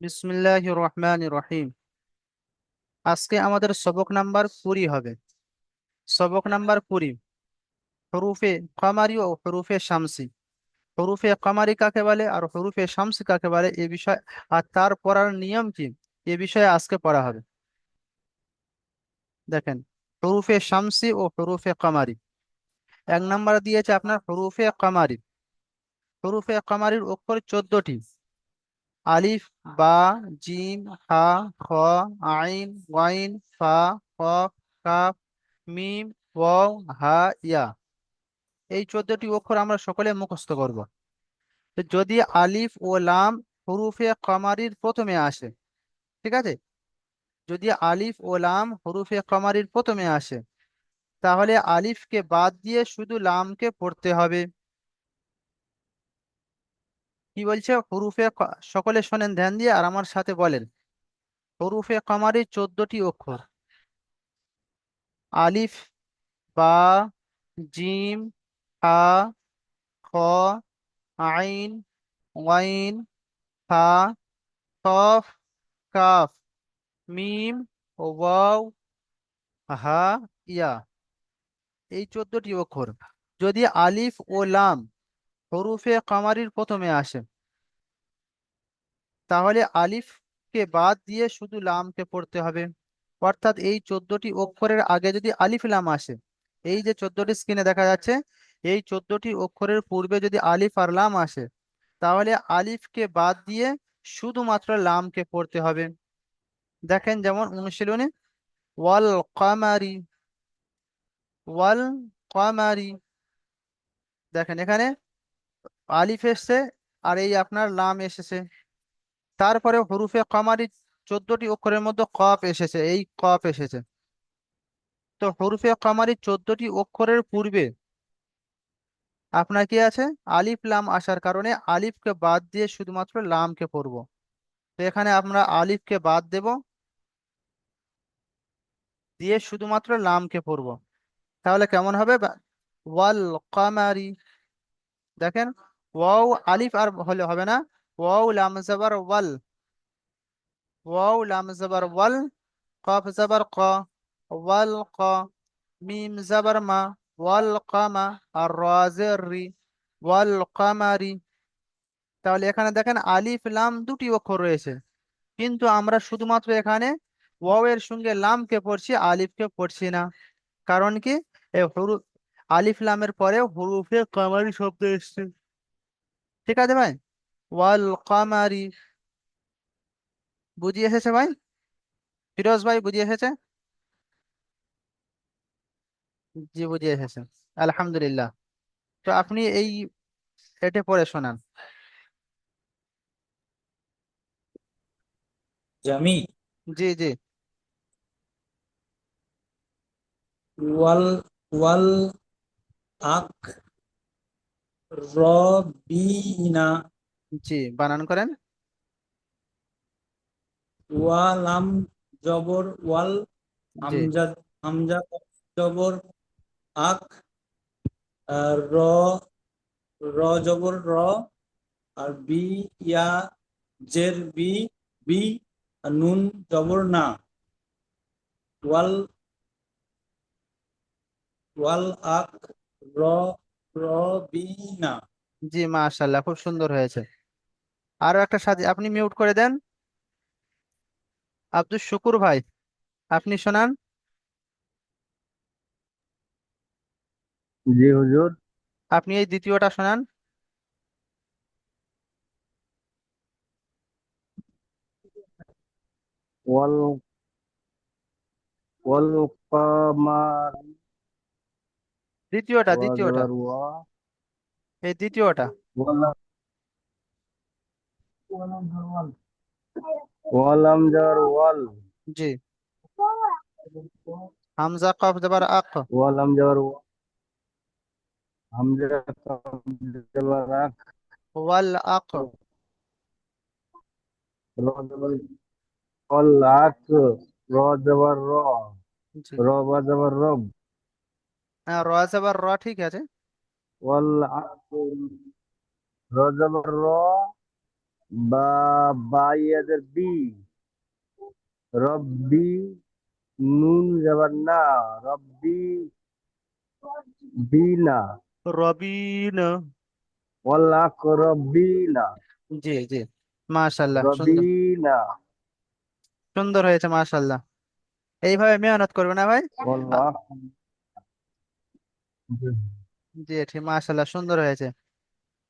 বিসমিল্লাহির রহমানির রহিম আজকে আমাদের সবক নাম্বার কুড়ি হবে। সবক নাম্বার কুড়ি, হরুফে কামারি ও হরুফে শামসি। হরুফে কামারি কাকে বলে আর হরুফে শামসি কাকে বলে এ বিষয়, আর তার পড়ার নিয়ম কি? এ বিষয়ে আজকে পড়া হবে। দেখেন, হরুফে শামসি ও হরুফে কামারি। এক নাম্বার দিয়েছে আপনার হরুফে কামারি। হরুফে কামারির অক্ষর চোদ্দটি। আলিফ বা জিম হা খ আইন ওয়াইন ফা কফ কাফ মিম ওয়াও হা ইয়া। এই চোদ্দটি অক্ষর আমরা সকলে মুখস্থ করব। যদি আলিফ ও লাম হরুফে কামারির প্রথমে আসে ঠিক আছে? যদি আলিফ ও লাম হরুফে কামারির প্রথমে আসে তাহলে আলিফকে বাদ দিয়ে শুধু লামকে পড়তে হবে। কি বলছে? হরুফে সকলে শোনেন, ধ্যান দিয়ে আর আমার সাথে বলেন। হরুফে কামারির চোদ্দটি অক্ষর। আলিফ, বা, জিম, হা, খ, আইন, ওয়াইন, হা, কফ, কাফ, মিম, ওয়াও, হা, ইয়া। এই চোদ্দটি অক্ষর। যদি আলিফ ও লাম হরুফে কামারির প্রথমে আসে। তাহলে আলিফকে বাদ দিয়ে শুধু লামকে পড়তে হবে। অর্থাৎ এই চোদ্দটি অক্ষরের আগে যদি আলিফ লাম আসে, এই যে চোদ্দটি স্ক্রিনে দেখা যাচ্ছে, এই চোদ্দটি অক্ষরের পূর্বে যদি আলিফ আর লাম আসে, তাহলে আলিফকে বাদ দিয়ে শুধুমাত্র লামকে পড়তে হবে। দেখেন যেমন অনুশীলনে, ওয়াল কামারি ওয়াল কামারি, দেখেন এখানে আলিফ এসছে আর এই আপনার লাম এসেছে। তারপরে হরুফে কামারি চোদ্দটি অক্ষরের মধ্যে কফ এসেছে, এই কফ এসেছে। তো হরুফে কামারি চোদ্দটি অক্ষরের পূর্বে আপনার কি আছে? আলিফ, লাম আসার কারণে আলিফকে বাদ দিয়ে শুধুমাত্র লামকে পড়ব। তো এখানে আমরা আলিফকে বাদ দেব, দিয়ে শুধুমাত্র লামকে পড়ব। তাহলে কেমন হবে? ওয়াল কামারি, দেখেন ওয়াও আলিফ আর হলে হবে না। ওয়াও লাম জাবার ওয়াল। ওয়াও লাম জাবার ওয়াল, কফ জাবার ক, ওয়াল ক, মিম জাবার মা, ওয়াল কামা আর রাজের রি, ওয়াল কামারি। তাহলে এখানে দেখেন আলিফ, লাম দুটি অক্ষর রয়েছে। কিন্তু আমরা শুধুমাত্র এখানে ওয়াও এর সঙ্গে লামকে পড়ছি, আলিফকে পড়ছি না। কারণ কি? এই হরুফ আলিফ, লামের পরে হরুফে কামারি শব্দ এসছে। ঠিক আছে ভাই? ওয়াল কামারি। বুঝিয়ে এসেছে ভাই? ফিরোজ ভাই বুঝিয়ে এসেছে? জি বুঝিয়ে এসেছে। আলহামদুলিল্লাহ। তো আপনি এই এটে পড়ে শোনান। জামি জি জি। ওয়াল ওয়াল আক রবিনা। জি বানান করেন। ওয়ালাম জবর ওয়াল হামজা হামজা জবর আক র র জবর র আর বি ইয়া জের বি বি নুন জবর না। ওয়াল ওয়াল আক র রবিনা জি মাশাআল্লাহ খুব সুন্দর হয়েছে আরও একটা সাথে আপনি মিউট করে দেন আব্দুল শুকুর ভাই আপনি শোনান জি হুজুর আপনি এই দ্বিতীয়টা শোনান ওয়াল ওয়াল কামার দ্বিতীয়টা দ্বিতীয়টা। এই দ্বিতীয়টা। ওয়ালাম ওয়াল। জি। হামজা কফ জবর আক। ওয়ালাম জবর হামজা কাফ জবর আক। ওয়াল আক। র জবর ওয়াল আক। র জবর র। র বা জবর রব। র জবর র ঠিক আছে। ওয়াল র জবর র বা বা ইয়াদের বি। রব্বি নুন যাবার না রব্বি বিনা রবিন ওয়াল আকরবিনা জি জি সুন্দর। রবিনা সুন্দর হয়েছে মাশাল্লাহ। এইভাবে মেহনত করবে না ভাই? জি ঠিক মাশাল্লাহ সুন্দর হয়েছে।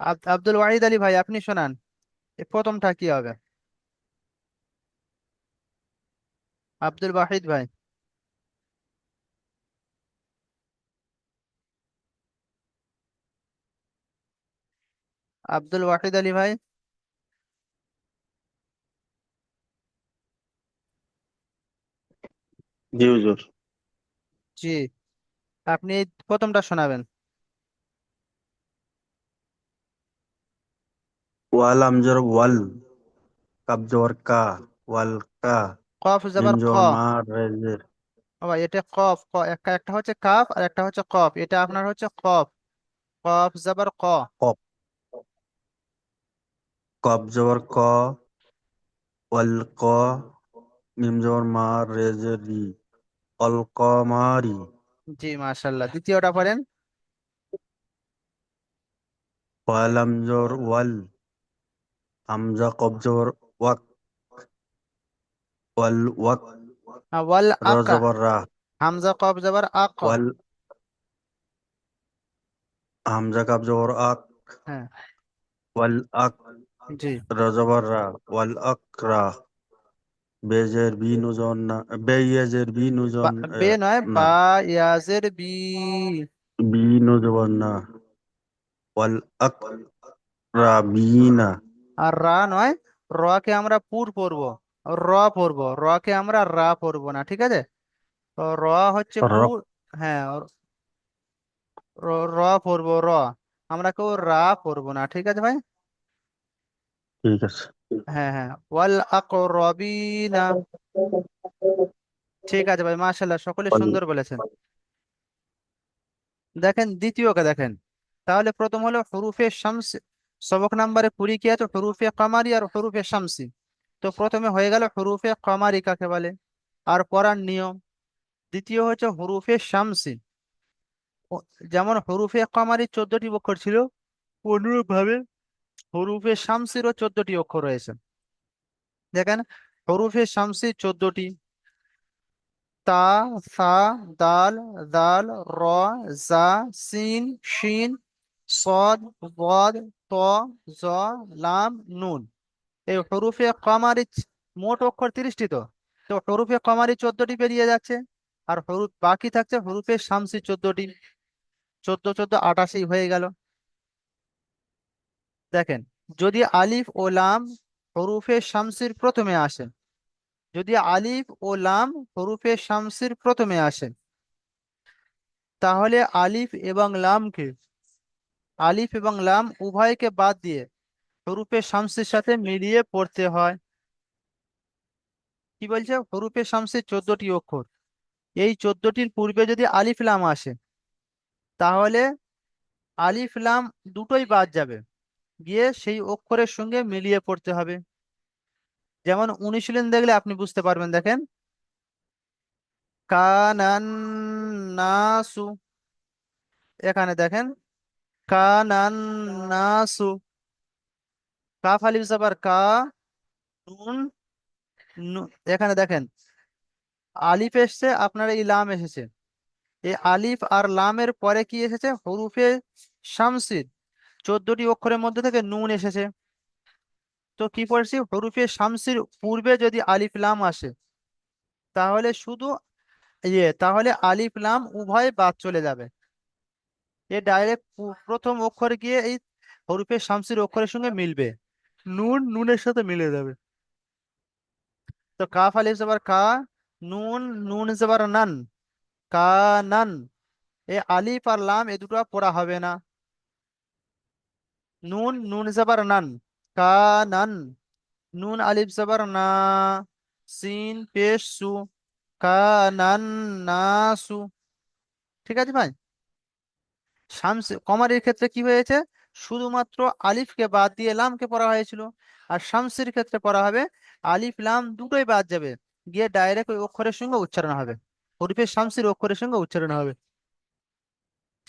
আব- আব্দুল ওয়াহিদ আলী ভাই আপনি শোনান। এই প্রথমটা কি হবে? আব্দুল ওয়াহিদ ভাই। আব্দুল ওয়াহিদ আলী ভাই। জি হুজুর। জি। আপনি প্রথমটা শোনাবেন। ওয়াল আমজর ওয়াল কাব জবর কা ওয়াল কা কফ জবর ক এটা কফ একটা একটা হচ্ছে কাফ আর একটা হচ্ছে কফ। এটা আপনার হচ্ছে কফ। কফ জবর ক। কব কব জবর ক ওয়াল ক মিম জবর মা রেজের রি অল কমারি জি মাশাল্লাহ দ্বিতীয়টা পড়েন। ওয়াল আমজর ওয়াল আমজা কব জবর ওয়াক ওয়াল ওয়াক ওয়াল আকা। জবর রা হামজা কফ জবর আক। ওয়াল হামজা কাব জবর আক। হ্যাঁ। ওয়াল আক জি। র জবর রা ওয়াল আকরা বেজের বি নুজন না বেয়েজের বি নুজন বে নয় বা ইয়াজের বি। বি নুজবর না ওয়াল আকরা বিনা আর রা নয় র কে আমরা পুর পড়ব। র পড়ব র কে আমরা রা পড়ব না ঠিক আছে? তো র হচ্ছে পুর হ্যাঁ র র- র। আমরা কেউ রা পড়ব না ঠিক আছে ভাই? ঠিক আছে। হ্যাঁ হ্যাঁ। ওয়াল আকরবিনা। ঠিক আছে ভাই মাশাল্লাহ সকলে সুন্দর বলেছেন। দেখেন দ্বিতীয়কে দেখেন। তাহলে প্রথম হলো হরুফে শামস সবক নাম্বারে কুড়ি কি আছে? হরুফে কামারি আর হরুফে শামসি। তো প্রথমে হয়ে গেল হরুফে কামারি কাকে বলে? আর পড়ার নিয়ম। দ্বিতীয় হচ্ছে হরুফে শামসি। যেমন হরুফে কামারি চোদ্দটি অক্ষর ছিল অনুরূপ ভাবে হরুফে শামসিরও চোদ্দটি অক্ষর রয়েছে। দেখেন, হরুফে শামসি চোদ্দটি। তা, সা, দাল দাল, র, জা, সিন, শিন, সদ, বদ, ত, জ, লাম, নুন। এই হরুফে কমারি মোট অক্ষর তিরিশটি তো। তো হরুফে কমারি চোদ্দটি পেরিয়ে যাচ্ছে, আর হরুফ বাকি থাকছে হরুফে শামসি চোদ্দটি। চোদ্দ চোদ্দ, আটাশি হয়ে গেল। দেখেন, যদি আলিফ ও লাম হরুফে শামসির প্রথমে আসেন যদি আলিফ ও লাম হরুফে শামসির প্রথমে আসেন তাহলে আলিফ এবং লামকে, আলিফ এবং লাম উভয়কে বাদ দিয়ে হরুফে শামসির সাথে মিলিয়ে পড়তে হয়। কি বলছে? হরুফে শামসির চোদ্দটি অক্ষর। এই চোদ্দটির পূর্বে যদি আলিফ লাম আসে, তাহলে আলিফ লাম দুটোই বাদ যাবে। গিয়ে সেই অক্ষরের সঙ্গে মিলিয়ে পড়তে হবে। যেমন অনুশীলন দেখলে আপনি বুঝতে পারবেন, দেখেন। কানান নাসু এখানে দেখেন। কানান নাসু কাফ আলিফ জাবার কা, নুন এখানে দেখেন। আলিফ এসছে, আপনার এই লাম এসেছে। এই আলিফ আর লামের পরে কি এসেছে? হরুফে শামসির। চোদ্দটি অক্ষরের মধ্যে থেকে নুন এসেছে। তো কি পড়ছি? হরুফে শামসির পূর্বে যদি আলিফ লাম আসে, তাহলে শুধু ইয়ে তাহলে আলিফ লাম উভয় বাদ চলে যাবে। এ ডাইরেক্ট প্রথম অক্ষর গিয়ে এই হরুফে শামসির অক্ষরের সঙ্গে মিলবে। নুন, নুনের সাথে মিলে যাবে। তো কাফ আলিফ জবর কা, নুন নুন জবর নান। কা, নান। এ আলিফ আর লাম এ দুটো পড়া হবে না। নুন নুন জবর নান কা নান আলিফ জবর না সিন পেশ সু কা নান নাসু ঠিক আছে ভাই? শামস কমারির ক্ষেত্রে কি হয়েছে? শুধুমাত্র আলিফকে বাদ দিয়ে লামকে পড়া হয়েছিল। আর শামসির ক্ষেত্রে পড়া হবে, আলিফ, লাম দুটোই বাদ যাবে। গিয়ে ডাইরেক্ট ওই অক্ষরের সঙ্গে উচ্চারণ হবে। হরফে শামসির অক্ষরের সঙ্গে উচ্চারণ হবে।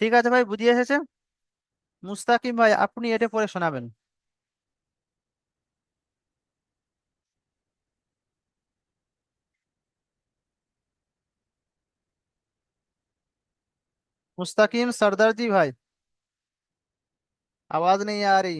ঠিক আছে ভাই? বুঝিয়ে এসেছে? মুস্তাকিম ভাই আপনি এটা পড়ে শোনাবেন मुस्तकीम सरदार जी भाई आवाज नहीं आ रही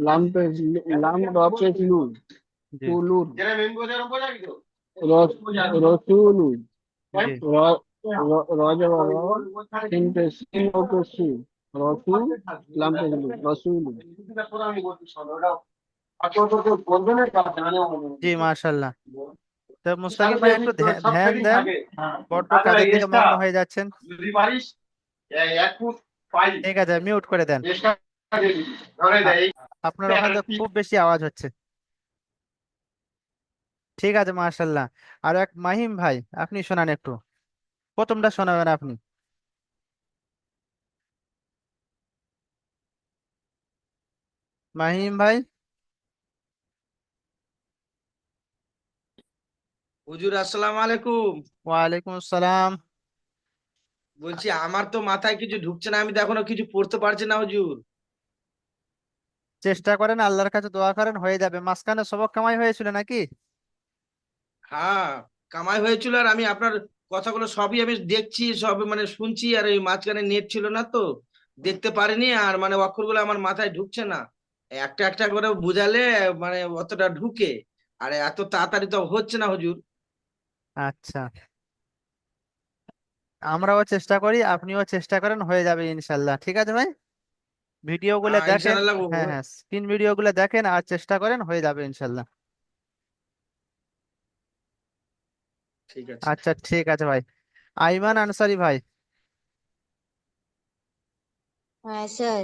লাম পে লুদ রসুলু জি মাশাল্লাহ তো মুস্তাকিম ভাই একটু ধ্যা- ধ্যান দেন। বড্ড কাজের দিকে মগ্ন হয়ে যাচ্ছেন? যদি পারিস এক ফুট পাই ঠিক আছে মিউট করে দেন। ধরে আপনার ওখানে তো খুব বেশি আওয়াজ হচ্ছে। ঠিক আছে মাশাল্লাহ আর এক মাহিম ভাই আপনি শোনান একটু। প্রথমটা শোনাবেন আপনি। মাহিম ভাই? হুজুর আসসালামু আলাইকুম। ওয়ালাইকুম আসসালাম। বলছি আমার তো মাথায় কিছু ঢুকছে না আমি তো এখনও কিছু পড়তে পারছি না হুজুর। চেষ্টা করেন আল্লাহর কাছে দোয়া করেন হয়ে যাবে। মাঝখানে সবক কামাই হয়েছিল নাকি? হ্যাঁ কামাই হয়েছিল আর আমি আপনার কথাগুলো সবই আমি দেখছি সব মানে শুনছি আর এই মাঝখানে নেট ছিল না তো দেখতে পারিনি আর মানে অক্ষরগুলো আমার মাথায় ঢুকছে না। একটা একটা করে বুঝালে মানে অতটা ঢুকে আর এত তাড়াতাড়ি তো হচ্ছে না হুজুর। আচ্ছা। আমরাও চেষ্টা করি আপনিও চেষ্টা করেন হয়ে যাবে ইনশাল্লাহ। ঠিক আছে ভাই? ভিডিওগুলো হ্যাঁ, দেখেন ইনশাআল্লাহ হ্যাঁ হ্যাঁ স্ক্রিন ভিডিওগুলো দেখেন আর চেষ্টা করেন হয়ে যাবে ইনশাল্লাহ ঠিক আছে। আচ্ছা ঠিক আছে ভাই। আইমান আনসারি ভাই। হ্যাঁ স্যার।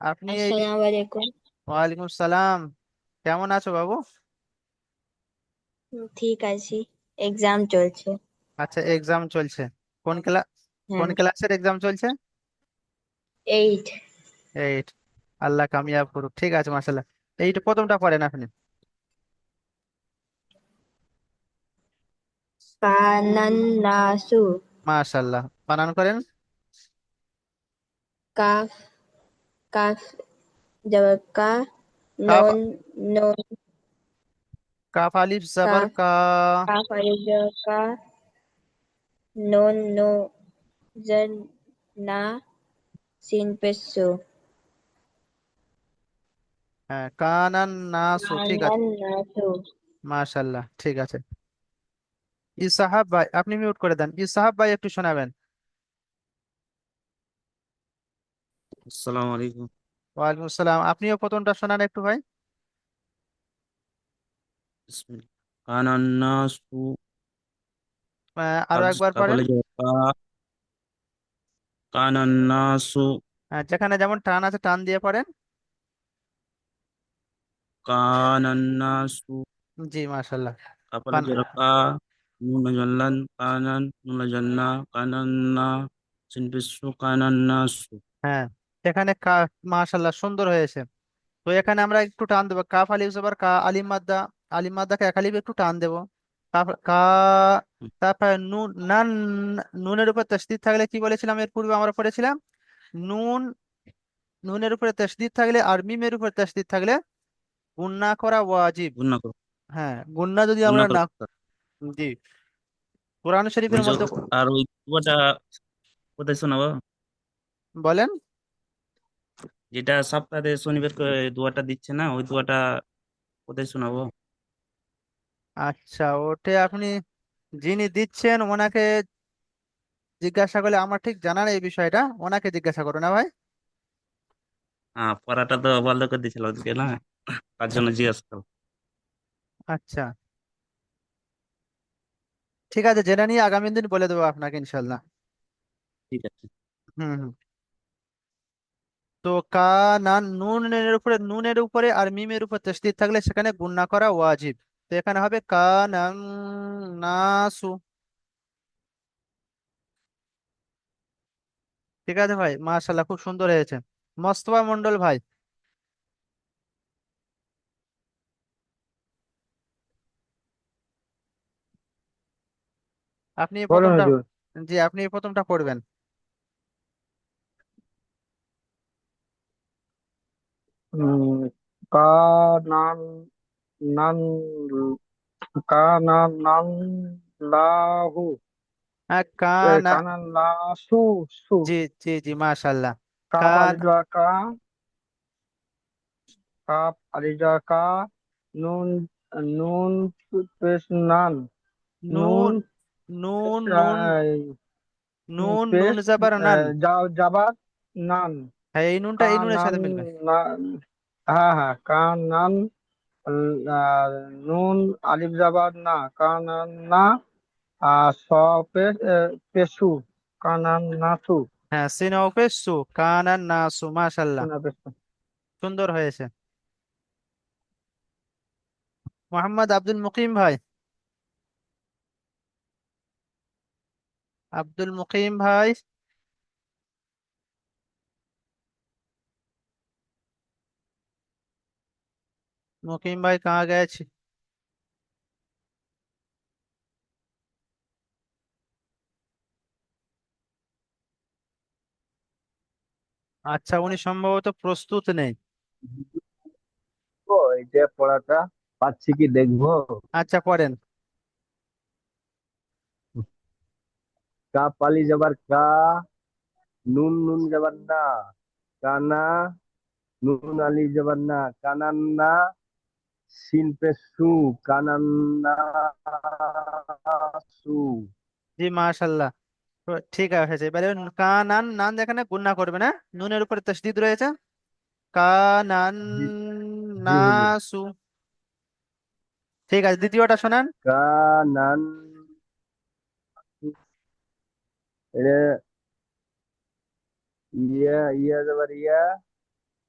আপনি এই আসসালামু আলাইকুম ওয়ালাইকুম সালাম। কেমন আছো বাবু? ঠিক আছি। এক্সাম চলছে। আচ্ছা এক্সাম চলছে। কোন ক্লাস কোন হ্যাঁ। ক্লাসের এক্সাম চলছে? এইট এইট আল্লাহ কামিয়াব করুক। ঠিক আছে মাশাল্লাহ এইট প্রথমটা পড়েন আপনি। কানান্নাসু মাশাল্লাহ বানান করেন। কাফ কাফ জবর কা কাফ নুন নুন। কাফ আলিফ জবর কা কাফ আলিফ জবর কা নুন নু সিন পে সু হ্যাঁ কানান নাসু ঠিক আছে। মাশাল্লাহ ঠিক আছে। ইসাহাব ভাই আপনি মিউট করে দেন। ইসাহাব ভাই একটু শোনাবেন। আসসালামু আলাইকুম। ওয়ালাইকুম আসসালাম। আপনিও প্রথমটা শোনান একটু ভাই। কানান নাসু। আহ, আরও একবার পড়েন। কানান নাসু। আহ, যেখানে যেমন টান আছে টান দিয়ে পড়েন। কানান নাসু জি মাশাল্লাহ কাফ আলিফ কান জবর কা নুন জল্লান কানান নুন জান্না কানান না সিন পেশু কানান নাসু হ্যাঁ এখানে কা মাশাল্লাহ সুন্দর হয়েছে। তো এখানে আমরা একটু টান দেবো। কাফ আলিফ জবর কা আলিম মাদ্দা আলিম মাদ্দাকে এক আলিফ একটু টান দেবো। কা তারপরে নুন নান নুনের উপর তাসদিদ থাকলে কি বলেছিলাম এর পূর্বে আমরা পড়েছিলাম? নুন নুনের উপরে তাসদিদ থাকলে আর মিমের উপর তাসদিদ থাকলে গুন্না করা ওয়াজিব। গুণা করো। হ্যাঁ গুন্না যদি আমরা করো। না জি কোরআন শরীফের মধ্যে আর ওই দুয়াটা কোথায় শোনাবো? বলেন। যেটা সপ্তাহে শনিবার করে দুয়াটা দিচ্ছে না ওই দুয়াটা কোথায় শোনাবো? আচ্ছা ওটা আপনি যিনি দিচ্ছেন ওনাকে জিজ্ঞাসা করলে আমার ঠিক জানা নেই এই বিষয়টা ওনাকে জিজ্ঞাসা করো না ভাই। হ্যাঁ পড়াটা তো বন্ধ করে দিয়েছিল আজকে না? তার জন্য জিজ্ঞেস করো আচ্ছা। ঠিক আছে জেনে নিয়ে আগামী দিন বলে দেবো আপনাকে ইনশাল্লাহ ঠিক আছে। হুম হুম। তো কা না নুনের উপরে নুনের উপরে আর মিমের উপর তাসদীদ থাকলে সেখানে গুণনা করা ওয়াজিব। তো এখানে হবে কা নাং নাসু ঠিক আছে ভাই? মাশাল্লাহ খুব সুন্দর হয়েছে। মস্তফা মন্ডল ভাই। আপনি প্রথমটা জি আপনি প্রথমটা পড়বেন। নান নান লাহু। কানান লাসু সু। জি জি জি মাশাল্লাহ। কাপ কা আলিজা কা কাপ আলিজা কা নুন নুন পেশ নান নুন নুন নুন নুন নুন জাবার নান জাবার নান হ্যাঁ এই নুনটা এই নুনের সাথে মিলবে হ্যাঁ হ্যাঁ কানান আহ, নুন আলিফ জাবার না কানান না আর স পেশ কানান নাসু হ্যাঁ সিনওপে সু কানান নাসু মাশাল্লাহ শোনা পেশু সুন্দর হয়েছে মোহাম্মদ আব্দুল মুকিম ভাই আব্দুল মুকিম ভাই मुकीम भाई कहाँ गए আচ্ছা উনি সম্ভবত প্রস্তুত নেই। যে পড়াটা পাচ্ছি কি দেখব? আচ্ছা পড়েন। কা পালি যাবার কা নুন নুন যাবার না কানা নুন আলি যাবার না কানান্না সিন পে সু কানান্না সু। জি মাশাল্লাহ। ঠিক আছে এবারে কানান নান যেখানে গুণনা করবে না নুনের উপরে তাসদিদ রয়েছে। কানান নাসু ঠিক আছে দ্বিতীয়টা শোনান। কানান ইয়া ইয়া যাবার ইয়া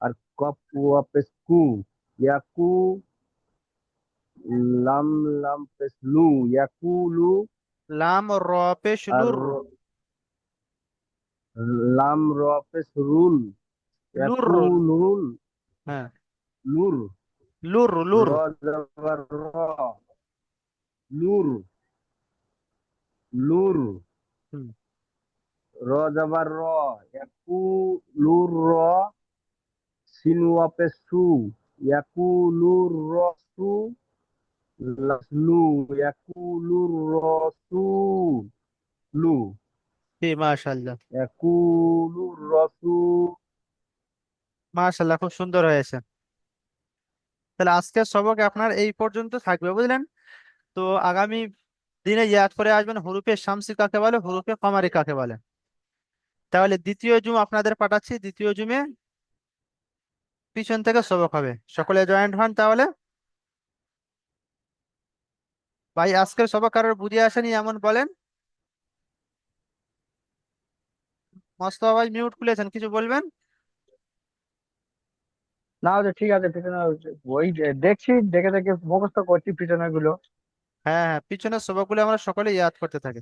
আর কপ ওয়াপেস কু ইয়াকু লাম লাম পেস লু ইয়াকুলু লাম র পেশ আর লুর লাম র পেস রুল লুর ইয়াকুলুল হ্যাঁ। লুর। লুর লুর। র যাবার র। লুর। লুর। র যাবার র। ইয়াকুলুর র। সিন ওয়াপেস সু। ইয়াকুলুর রসু লাসলু ইয়াকুলুর রসুলু জি ইয়াকুলুর রসুল। মাশাল্লাহ খুব সুন্দর হয়েছে। তাহলে আজকের সবক আপনার এই পর্যন্ত থাকবে বুঝলেন? তো আগামী দিনে ইয়াদ করে আসবেন হরুফে শামসি কাকে বলে হরুফে কমারি কাকে বলে। তাহলে দ্বিতীয় জুম আপনাদের পাঠাচ্ছি দ্বিতীয় জুমে পিছন থেকে সবক হবে। সকলে জয়েন্ট হন তাহলে। ভাই আজকের সবক কারোর বুঝে আসেনি এমন বলেন। মোস্তফা আওয়াজ মিউট খুলেছেন কিছু বলবেন? না ঠিক আছে পিছনে ওই দেখছি দেখে দেখে মুখস্থ করছি পিছনে গুলো হ্যাঁ হ্যাঁ পিছনের সবকগুলো আমরা সকলে ইয়াদ করতে থাকি।